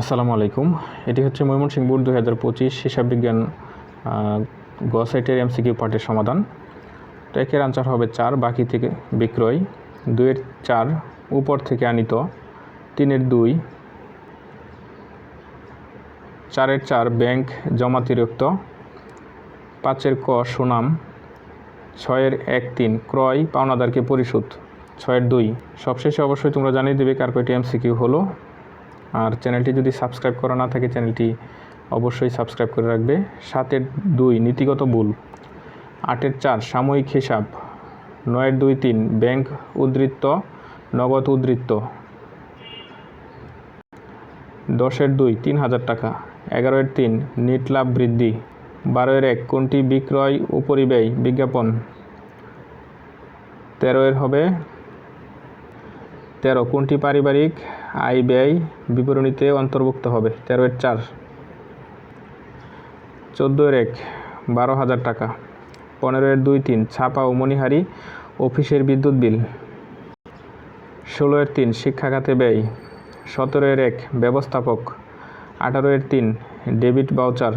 আসসালামু আলাইকুম। এটি হচ্ছে ময়মনসিংহ বোর্ড দুই হাজার পঁচিশ হিসাব বিজ্ঞান গ সাইটের এমসিকিউ পার্টের সমাধান। তো একের আনসার হবে চার, বাকি থেকে বিক্রয়। দুইয়ের চার, উপর থেকে আনিত। তিনের দুই, চারের চার, ব্যাংক জমাতিরিক্ত। পাঁচের ক, সুনাম। ছয়ের এক, তিন, ক্রয়, পাওনাদারকে পরিশোধ। ছয়ের দুই, সবশেষে অবশ্যই তোমরা জানিয়ে দেবে কার কয়টি এমসিকিউ হলো। আর চ্যানেলটি যদি সাবস্ক্রাইব করা না থাকে, চ্যানেলটি অবশ্যই সাবস্ক্রাইব করে রাখবে। সাতের দুই, নীতিগত ভুল। আটের চার, সাময়িক হিসাব। নয়ের দুই, তিন, ব্যাংক উদ্ধৃত্ত, নগদ উদ্ধৃত্ত। দশের দুই, তিন হাজার টাকা। এগারোয়ের তিন, নিট লাভ বৃদ্ধি। বারোয়ের এক, কোনটি বিক্রয় উপরিব্যয় বিজ্ঞাপন। তেরোয়ের হবে। তেরো, কোনটি পারিবারিক? আয় ব্যয় বিবরণীতে অন্তর্ভুক্ত হবে। তেরোয়ের চার। চোদ্দোয়ের এক, বারো হাজার টাকা। পনেরোয়ের দুই, তিন, ছাপা ও মণিহারি অফিসের বিদ্যুৎ বিল। ষোলোয়ের তিন, শিক্ষা খাতে ব্যয়। সতেরোয়ের এক, ব্যবস্থাপক। আঠারোয়ের তিন, ডেবিট বাউচার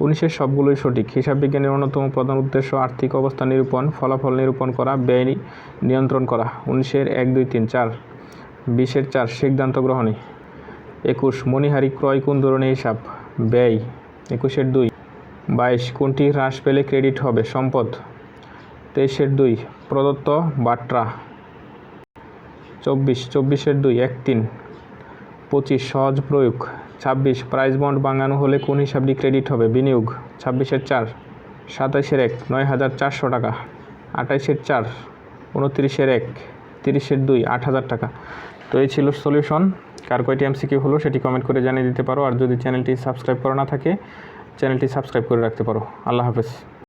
উনিশের সবগুলোই সঠিক। হিসাব বিজ্ঞানের অন্যতম প্রধান উদ্দেশ্য আর্থিক অবস্থা নিরূপণ, ফলাফল নিরূপণ করা, ব্যয় নিয়ন্ত্রণ করা। উনিশের এক, দুই, তিন, চার। বিশের চার সিদ্ধান্ত গ্রহণে। একুশ, মণিহারি ক্রয় কোন ধরনের হিসাব? ব্যয়, একুশের দুই। বাইশ, কোনটি হ্রাস পেলে ক্রেডিট হবে? সম্পদ। তেইশের দুই, প্রদত্ত বাট্রা। চব্বিশ, চব্বিশের দুই, এক তিন। পঁচিশ, সহজ প্রয়োগ। ছাব্বিশ, প্রাইস বন্ড বাঙানো হলে কোন হিসাবটি ক্রেডিট হবে? বিনিয়োগ। ছাব্বিশের চার, সাতাইশের এক, নয় হাজার চারশো টাকা। আঠাইশের চার, উনত্রিশের এক। তিরিশের দুই, আট হাজার টাকা। তো এই ছিল সলিউশন। কার কয়টি এমসিকিউ হলো সেটি কমেন্ট করে জানিয়ে দিতে পারো। আর যদি চ্যানেলটি সাবস্ক্রাইব করা না থাকে, চ্যানেলটি সাবস্ক্রাইব করে রাখতে পারো। আল্লাহ হাফেজ।